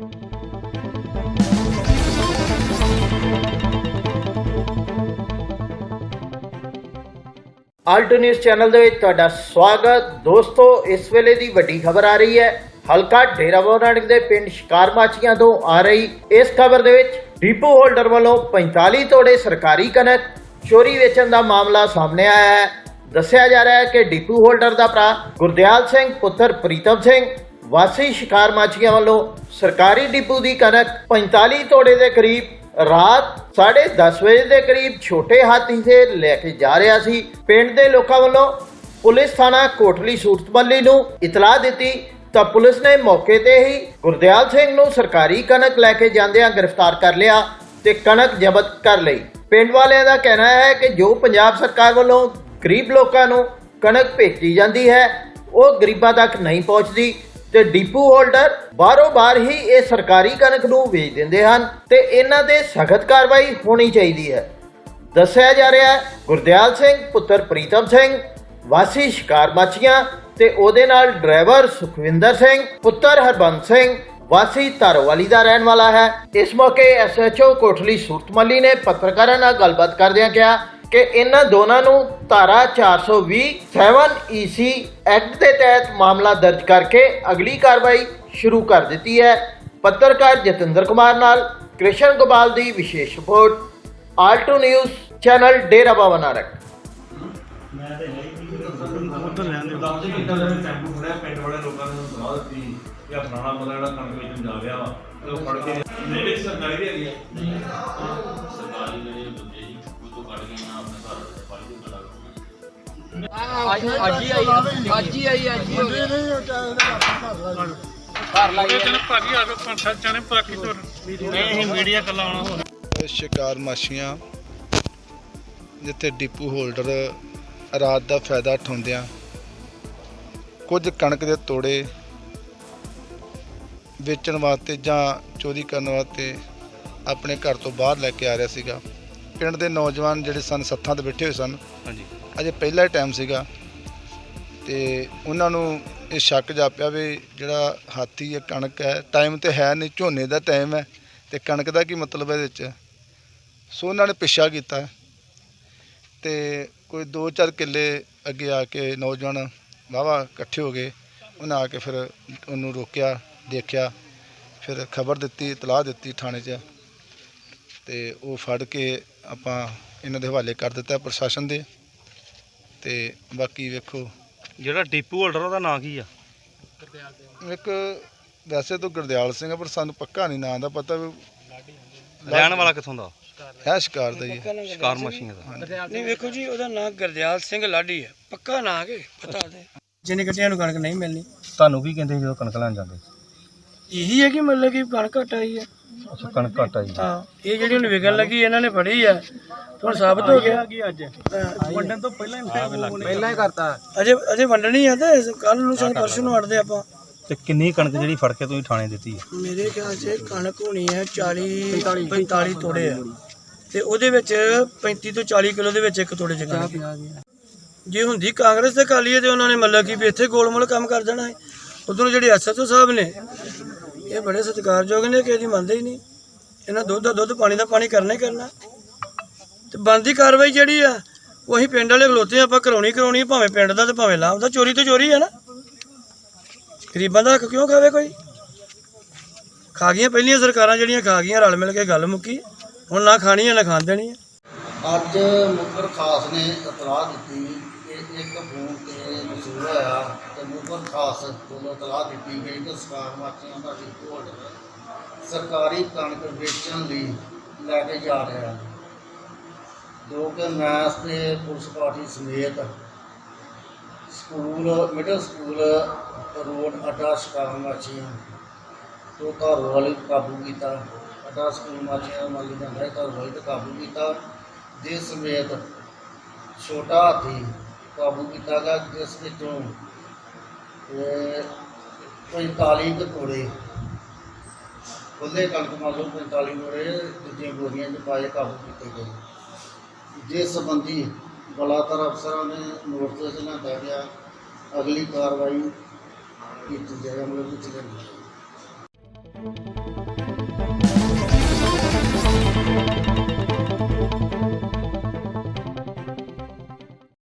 ਆਲਟ news channel ਦੇ ਵਿੱਚ ਤੁਹਾਡਾ ਸਵਾਗਤ। ਦੋਸਤੋ, ਇਸ ਵੇਲੇ ਦੀ ਵੱਡੀ ਖਬਰ ਆ ਰਹੀ ਹੈ। ਹਲਕਾ ਡੇਰਾਬਾ ਦੇ ਪਿੰਡ ਸ਼ਿਕਾਰ ਤੋਂ ਆ ਰਹੀ ਇਸ ਖਬਰ ਦੇ ਵਿੱਚ ਡੀਪੂ ਹੋਲਡਰ ਵੱਲੋਂ 45 ਤੋੜੇ ਸਰਕਾਰੀ ਕਣਕ ਚੋਰੀ ਵੇਚਣ ਦਾ ਮਾਮਲਾ ਸਾਹਮਣੇ ਆਇਆ ਹੈ। ਦੱਸਿਆ ਜਾ ਰਿਹਾ ਹੈ ਕਿ ਡਿਪੂ ਹੋਲਡਰ ਦਾ ਭਰਾ ਗੁਰਦਿਆਲ ਸਿੰਘ, ਪੁੱਤਰ ਪ੍ਰੀਤਮ ਸਿੰਘ, ਵਾਸੀ ਸ਼ਿਕਾਰ ਮਾਚੀਆਂ ਵੱਲੋਂ ਸਰਕਾਰੀ ਡਿਪੂ ਦੀ ਕਣਕ 45 ਤੋੜੇ ਦੇ ਕਰੀਬ, ਰਾਤ 10:30 ਵਜੇ ਦੇ ਕਰੀਬ ਛੋਟੇ ਹਾਥੀ ਤੇ ਲੈ ਕੇ ਜਾ ਰਿਹਾ ਸੀ। ਪਿੰਡ ਦੇ ਲੋਕਾਂ ਵੱਲੋਂ ਪੁਲਿਸ ਥਾਣਾ ਕੋਟਲੀ ਸੂਰਤਮੱਲੀ ਨੂੰ ਇਤਲਾਹ ਦਿੱਤੀ, ਤਾਂ ਪੁਲਿਸ ਨੇ ਮੌਕੇ ਤੇ ਹੀ ਗੁਰਦਿਆਲ ਸਿੰਘ ਨੂੰ ਸਰਕਾਰੀ ਕਣਕ ਲੈ ਕੇ ਜਾਂਦਿਆਂ ਗ੍ਰਿਫਤਾਰ ਕਰ ਲਿਆ ਤੇ ਕਣਕ ਜ਼ਬਤ ਕਰ ਲਈ। ਪਿੰਡ ਵਾਲਿਆਂ ਦਾ ਕਹਿਣਾ ਹੈ ਕਿ ਜੋ ਪੰਜਾਬ ਸਰਕਾਰ ਵੱਲੋਂ ਗਰੀਬ ਲੋਕਾਂ ਨੂੰ ਕਣਕ ਭੇਜੀ ਜਾਂਦੀ ਹੈ, ਉਹ ਗਰੀਬਾਂ ਤੱਕ ਨਹੀਂ ਪਹੁੰਚਦੀ। ਤੇ ਡੀਪੂ ਹੋਲਡਰ ਬਾਹਰੋਂ ਬਾਹਰ ਹੀ ਇਹ ਸਰਕਾਰੀ ਕਣਕ ਨੂੰ ਵੇਚ ਦਿੰਦੇ ਹਨ ਤੇ ਇਹਨਾਂ ਤੇ ਸਖਤ ਕਾਰਵਾਈ ਹੋਣੀ ਚਾਹੀਦੀ ਹੈ। ਦੱਸਿਆ ਜਾ ਰਿਹਾ ਹੈ, ਗੁਰਦਿਆਲ ਸਿੰਘ, ਪੁੱਤਰ ਪ੍ਰੀਤਮ ਸਿੰਘ, ਵਾਸੀ ਸ਼ਿਕਾਰ ਮਾਚੀਆਂ ਤੇ ਉਹਦੇ ਨਾਲ ਡਰਾਈਵਰ ਸੁਖਵਿੰਦਰ ਸਿੰਘ, ਪੁੱਤਰ ਹਰਬੰਸ ਸਿੰਘ, ਵਾਸੀ ਧਰੋਵਾਲੀ ਦਾ ਰਹਿਣ ਵਾਲਾ ਹੈ। ਇਸ ਮੌਕੇ ਐਸਐਚਓ ਕੋਟਲੀ ਸੂਰਤਮੱਲੀ ਨੇ ਪੱਤਰਕਾਰਾਂ ਨਾਲ ਗੱਲਬਾਤ ਕਰਦਿਆਂ ਕਿਹਾ ਕਿ ਇਹਨਾਂ ਦੋਨਾਂ ਨੂੰ ਧਾਰਾ 420 7 ਈਸੀ ਐਕਟ ਦੇ ਤਹਿਤ ਮਾਮਲਾ ਦਰਜ ਕਰਕੇ ਅਗਲੀ ਕਾਰਵਾਈ ਸ਼ੁਰੂ ਕਰ ਦਿੱਤੀ ਹੈ। ਪੱਤਰਕਾਰ ਜਤਿੰਦਰ ਕੁਮਾਰ ਨਾਲ ਕ੍ਰਿਸ਼ਨ ਗੋਪਾਲ ਦੀ ਵਿਸ਼ੇਸ਼ report. Alto news channel Dera Baba Nanak. ਉਧਰ ਰਹਿੰਦੇ ਦੱਸ ਦੇ ਕਿੱਦਾਂ ਦਾ ਟੈਂਪੂ ਖੜਿਆ ਪਿੰਡ ਵਾਲੇ ਲੋਕਾਂ ਨੇ ਸਾਨੂੰ ਸਲਾਹ ਦਿੱਤੀ ਕਿ ਆ ਫਲਾਣਾ ਬੰਦਾ ਜਿਹੜਾ ਕਣਕ ਵੇਚਣ ਜਾ ਰਿਹਾ ਵਾ ਤੇ ਉਹ ਫੜ ਕੇ ਨਹੀਂ ਵਿੱਚ ਸਰਕਾਰੀ ਦੇ ਹੈਗੀ ਆ। ਸਰਕਾਰੀ ਜਿਹੜੇ ਬੰਦੇ ਜੀ। ਉਹ ਤੋਂ ਕੱਢ ਕੇ ਨਾ ਆਪਣੇ ਘਰ ਦੇ ਪਾਲੀ ਦੇ ਬੜਾ ਅੱਜ ਅੱਜ ਹੀ ਆਈ ਅੱਜ ਹੀ ਆਈ ਅੱਜ ਹੀ ਹੋ ਗਿਆ। ਘਰ ਲੱਗ ਗਿਆ ਭਾਜੀ ਆ। ਕੇ ਪੰਜ ਸੱਤ ਜਣੇ ਬਾਕੀ ਤੋਂ ਨਹੀਂ ਅਸੀਂ ਮੀਡੀਆ ਕੱਲਾ ਆਉਣਾ ਹੋਰ ਸ਼ਿਕਾਰ ਮਾਛੀਆਂ ਜਿੱਥੇ ਡਿਪੂ ਹੋਲਡਰ ਰਾਤ ਦਾ ਫਾਇਦਾ ਉਠਾਉਂਦਿਆਂ ਕੁਝ ਕਣਕ ਦੇ ਤੋੜੇ ਵੇਚਣ ਵਾਸਤੇ ਜਾਂ ਚੋਰੀ ਕਰਨ ਵਾਸਤੇ ਆਪਣੇ ਘਰ ਤੋਂ ਬਾਹਰ ਲੈ ਕੇ ਆ ਰਿਹਾ ਸੀਗਾ। ਪਿੰਡ ਦੇ ਨੌਜਵਾਨ ਜਿਹੜੇ ਸਨ ਸੱਥਾਂ ਤੇ ਬੈਠੇ ਹੋਏ ਸਨ। ਹਾਂਜੀ। ਅਜੇ ਪਹਿਲਾ ਹੀ ਟਾਈਮ ਸੀਗਾ ਤੇ ਉਹਨਾਂ ਨੂੰ ਇਹ ਸ਼ੱਕ ਜਾਪਿਆ ਵੀ ਜਿਹੜਾ ਹਾਥੀ ਇਹ ਕਣਕ ਹੈ ਟਾਈਮ ਤੇ ਹੈ ਨਹੀਂ ਝੋਨੇ ਦਾ ਟਾਈਮ ਹੈ ਤੇ ਕਣਕ ਦਾ ਕੀ ਮਤਲਬ ਹੈ ਇਹਦੇ ਵਿੱਚ? ਸੋ ਉਹਨਾਂ ਨੇ ਪਿੱਛਾ ਕੀਤਾ ਤੇ ਕੋਈ 2-4 ਕਿੱਲੇ ਅੱਗੇ ਆ ਕੇ ਨੌਜਵਾਨ ਵਾਹਵਾ ਇਕੱਠੇ ਹੋ ਗਏ। ਉਹਨਾਂ ਆ ਕੇ ਫਿਰ ਉਹਨੂੰ ਰੋਕਿਆ ਦੇਖਿਆ ਫਿਰ ਖਬਰ ਦਿੱਤੀ ਇਤਲਾਹ ਦਿੱਤੀ ਥਾਣੇ 'ਚ ਤੇ ਉਹ ਫੜ ਕੇ ਆਪਾਂ ਇਹਨਾਂ ਦੇ ਹਵਾਲੇ ਕਰ ਦਿੱਤਾ ਪ੍ਰਸ਼ਾਸਨ ਦੇ। ਤੇ ਬਾਕੀ ਵੇਖੋ। ਜਿਹੜਾ ਡੀਪੂ ਹੋਲਡਰ ਉਹਦਾ ਨਾਂ ਕੀ ਆ? ਇੱਕ ਵੈਸੇ ਤਾਂ ਗੁਰਦਿਆਲ ਸਿੰਘ ਆ ਪਰ ਸਾਨੂੰ ਪੱਕਾ ਨਹੀਂ ਨਾਂ ਦਾ ਪਤਾ ਵੀ ਰਹਿਣ ਵਾਲਾ ਕਿੱਥੋਂ ਦਾ? ਹੈ ਸ਼ਿਕਾਰ ਦਾ ਹੀ ਹੈ। ਸ਼ਿਕਾਰ ਮਸ਼ੀਨ ਦਾ। ਨਹੀਂ ਵੇਖੋ ਜੀ ਉਹਦਾ ਨਾਮ ਗੁਰਦਿਆਲ ਸਿੰਘ ਲਾਡੀ ਹੈ ਪੱਕਾ ਨਾਂ ਕੇ ਪਤਾ ਦੇ ਜਿੰਨੇ ਗੱਡੀਆਂ ਨੂੰ ਕਣਕ ਨਹੀਂ ਮਿਲਣੀ। ਤੁਹਾਨੂੰ ਕੀ ਕਹਿੰਦੇ ਜਦੋਂ ਕਣਕ ਲੈਣ ਜਾਂਦੇ? ਇਹੀ ਹੈ ਕਿ ਮਤਲਬ ਕਿ ਕਣਕ ਘੱਟ ਆਈ ਹੈ। ਅੱਛਾ ਕਣਕ ਘੱਟ ਆਈ ਹਾਂ। ਇਹ ਜਿਹੜੀ ਹੁਣ ਵਿਕਣ ਲੱਗੀ ਇਹਨਾਂ ਨੇ ਫੜੀ ਹੈ। ਤੇ ਹੁਣ ਸਾਬਤ ਹੋ ਗਿਆ। ਅੱਜ ਹਾਂ, ਵੰਡਣ ਤੋਂ ਪਹਿਲਾਂ ਹੀ। ਪਹਿਲਾਂ ਹੀ ਕਰਤਾ। ਅਜੇ ਅਜੇ ਵੰਡਣੀ ਹੈ ਤੇ ਕੱਲ ਨੂੰ ਸਾਨੂੰ ਪਰਸੋਂ ਨੂੰ ਵੰਡਦੇ ਆਪਾਂ। ਤੇ ਕਿੰਨੀ ਕਣਕ ਜਿਹੜੀ ਫੜ ਕੇ ਤੁਸੀਂ ਥਾਣੇ ਦਿੱਤੀ ਹੈ? ਮੇਰੇ ਖਿਆਲ 'ਚ ਕਣਕ ਹੋਣੀ ਹੈ 40 45 ਤੋੜੇ ਆ। ਤੇ ਉਹਦੇ ਵਿੱਚ 35 ਤੋਂ 40 ਕਿਲੋ ਦੇ ਵਿੱਚ ਇੱਕ ਤੋੜੇ ਚੱਕਣਗੇ ਜੇ ਹੁੰਦੀ ਕਾਂਗਰਸ ਤੇ ਕਾਲੀ ਹੈ ਤੇ ਉਹਨਾਂ ਨੇ ਮਤਲਬ ਕਿ ਵੀ ਇੱਥੇ ਗੋਲਮੋਲ ਕੰਮ ਕਰ ਦੇਣਾ ਹੈ। ਉਧਰੋਂ ਜਿਹੜੇ ਐਸਐਚਓ ਸਾਹਿਬ ਨੇ ਇਹ ਬੜੇ ਸਤਿਕਾਰਯੋਗ ਨੇ ਕਿ ਇਹਦੀ ਮੰਨਦੇ ਹੀ ਨਹੀਂ। ਇਹਨਾਂ ਦੁੱਧ ਦਾ ਦੁੱਧ, ਪਾਣੀ ਦਾ ਪਾਣੀ ਕਰਨਾ ਹੀ ਕਰਨਾ। ਤੇ ਬਣਦੀ ਕਾਰਵਾਈ ਜਿਹੜੀ ਆ, ਉਹ ਅਸੀਂ ਪਿੰਡ ਵਾਲੇ ਖਲੋਤੇ ਆਪਾਂ ਕਰਾਉਣੀ ਕਰਾਉਣੀ ਭਾਵੇਂ ਪਿੰਡ ਦਾ ਤੇ ਭਾਵੇਂ ਲਾਭ ਦਾ ਚੋਰੀ ਤੋਂ ਚੋਰੀ ਹੈ ਨਾ। ਗਰੀਬਾਂ ਦਾ ਹੱਕ ਕਿਉਂ ਖਾਵੇ ਕੋਈ? ਖਾ ਗਈਆਂ ਪਹਿਲੀਆਂ ਸਰਕਾਰਾਂ ਜਿਹੜੀਆਂ, ਖਾ ਗਈਆਂ, ਰਲ ਮਿਲ ਕੇ ਗੱਲ ਮੁੱਕੀ। ਹੁਣ ਨਾ ਖਾਣੀ ਹੈ ਨਾ ਖਾਣ ਦੇਣੀ ਹੈ ਅੱਜ ਮੁਖਬਰ ਖਾਸ ਨੇ ਇਤਲਾਹ ਦਿੱਤੀ ਕਿ ਇੱਕ ਫੋਨ ਤੇ ਵਸੂਲ ਹੋਇਆ। ਖਾਸ ਕੋਲੋਂ ਤਲਾਹ ਦਿੱਤੀ ਗਈ ਕਿ ਸਰਕਾਰ ਮਾਚੀਆਂ ਦਾ ਡਿਪੂ ਹੋਲਡਰ ਸਰਕਾਰੀ ਕਣਕ ਵੇਚਣ ਲਈ ਲੈ ਕੇ ਜਾ ਰਿਹਾ ਜੋ ਕਿ ਮੈਸ ਤੇ ਪੁਲਿਸ ਪਾਰਟੀ ਸਮੇਤ ਸਕੂਲ ਮਿਡਲ ਸਕੂਲ ਰੋਡ ਅੱਡਾ ਸ਼ਿਕਾਰ ਮਾਚੀਆਂ ਤੋਂ ਘਰ ਵਾਲੇ ਕਾਬੂ ਕੀਤਾ। ਅੱਡਾ ਸਕੂਲ ਮਾਚੀਆਂ ਮਾਲੀ ਜਾਂਦਾ ਹੈ ਘਰ ਵਾਲੇ ਤੇ ਕਾਬੂ ਕੀਤਾ। ਜਿਸ ਸਮੇਤ ਛੋਟਾ ਹਾਥੀ ਕਾਬੂ ਕੀਤਾ ਗਿਆ, ਜਿਸ ਵਿੱਚੋਂ ਇਹ 45 ਕੁ ਖੁੱਲੇ ਕਣਕ ਮੰਨ ਲਓ 45 ਤੋੜੇ ਦੂਜੀਆਂ ਬੋਰੀਆਂ 'ਚ ਪਾਏ ਕਾਬੂ ਕੀਤੇ ਗਏ। ਜਿਸ ਸੰਬੰਧੀ ਬਲਾਤਰ ਅਫਸਰਾਂ ਨੇ ਨੋਟਿਸ ਲਿਆਂਦਾ ਗਿਆ, ਅਗਲੀ ਕਾਰਵਾਈ ਕੀਤੀ ਜਾਏ, ਅਮਲ ਵਿੱਚ ਲੈਂਦੀ